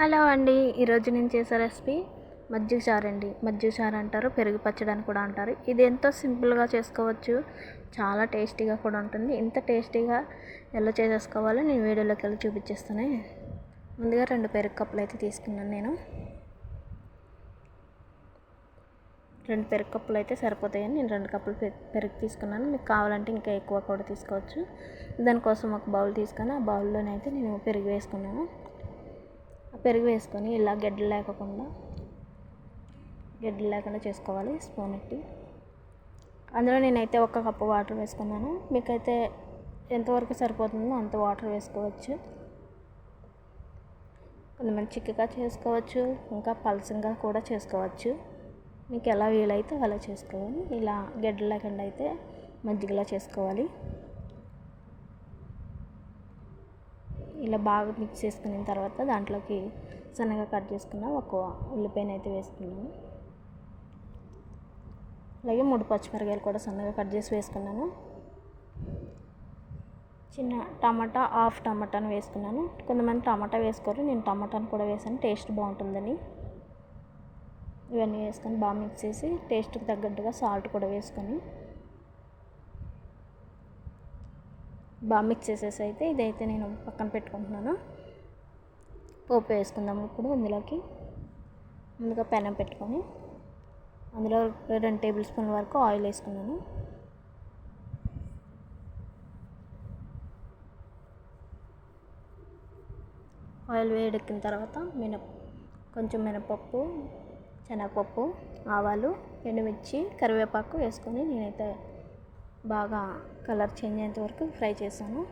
Hello అండి ఈరోజు నేను చేసే రెసిపీ మజ్జిగ చారు అండి. మజ్జిగ చారు అంటారు పెరుగు పచ్చడి అని కూడా అంటారు. ఇది ఎంతో సింపుల్గా చేసుకోవచ్చు. చాలా టేస్టీగా కూడా ఉంటుంది. ఇంత టేస్టీగా ఎలా చేసేసుకోవాలో నేను వీడియోలోకి వెళ్ళి చూపించేస్తాను. ముందుగా రెండు పెరుగు కప్పులు అయితే తీసుకున్నాను నేను. రెండు పెరుగు కప్పులు అయితే సరిపోతాయని నేను రెండు కప్పులు పెరుగు తీసుకున్నాను. మీకు కావాలంటే ఇంకా ఎక్కువ కూడా తీసుకోవచ్చు. దానికోసం ఒక బౌల్ తీసుకొని ఆ బౌల్లోనైతే నేను పెరుగు వేసుకున్నాను. పెరుగు వేసుకొని ఇలా గడ్డలు లేకుండా గడ్డ లేకుండా చేసుకోవాలి స్పూన్ ఎట్టి అందులో నేనైతే ఒక కప్పు వాటర్ వేసుకున్నాను. మీకైతే ఎంతవరకు సరిపోతుందో అంత వాటర్ వేసుకోవచ్చు. కొంతమంది చిక్కగా చేసుకోవచ్చు ఇంకా పలసంగా కూడా చేసుకోవచ్చు. మీకు ఎలా వీలైతే అలా చేసుకోవాలి. ఇలా గడ్డ లేకుండా అయితే మజ్జిగలా చేసుకోవాలి. ఇలా బాగా మిక్స్ చేసుకున్న తర్వాత దాంట్లోకి సన్నగా కట్ చేసుకున్న ఒక ఉల్లిపాయను అయితే వేసుకున్నాను. అలాగే మూడు పచ్చిమిరకాయలు కూడా సన్నగా కట్ చేసి వేసుకున్నాను. చిన్న టమాటా హాఫ్ టమాటాను వేసుకున్నాను. కొంతమంది టమాటా వేసుకోరు నేను టమాటాను కూడా వేసాను. టేస్ట్ బాగుంటుందని. ఇవన్నీ వేసుకొని బాగా మిక్స్ చేసి టేస్ట్కి తగ్గట్టుగా సాల్ట్ కూడా వేసుకొని బాగా మిక్స్ చేసేసి అయితే ఇదైతే నేను పక్కన పెట్టుకుంటున్నాను. పోపు వేసుకుందాము ఇప్పుడు ఇందులోకి. ముందుగా పెనం పెట్టుకొని అందులో రెండు టేబుల్ స్పూన్ల వరకు ఆయిల్ వేసుకున్నాను. ఆయిల్ వేడెక్కిన తర్వాత మినప కొంచెం మినపప్పు శనగపప్పు ఆవాలు ఎండుమిర్చి కరివేపాకు వేసుకొని నేనైతే బాగా కలర్ చేంజ్ అయ్యేంత వరకు ఫ్రై చేశాను.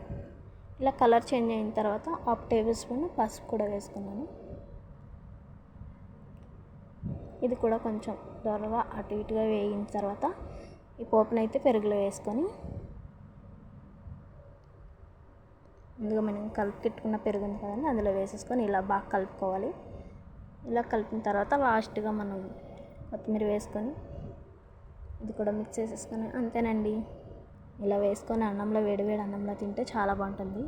ఇలా కలర్ చేంజ్ అయిన తర్వాత హాఫ్ టేబుల్ స్పూన్ పసుపు కూడా వేసుకున్నాను. ఇది కూడా కొంచెం దొరగా అటు ఇటుగా వేగిన తర్వాత ఈ పోపునైతే పెరుగులో వేసుకొని ముందుగా మనం కలిపి పెట్టుకున్న పెరుగు ఉంది కదండి అందులో వేసేసుకొని ఇలా బాగా కలుపుకోవాలి. ఇలా కలిపిన తర్వాత లాస్ట్గా మనం కొత్తిమీర వేసుకొని ఇది కూడా మిక్స్ చేసేసుకొని అంతేనండి. ఇలా వేసుకొని అన్నంలో వేడివేడి అన్నంలో తింటే చాలా బాగుంటుంది.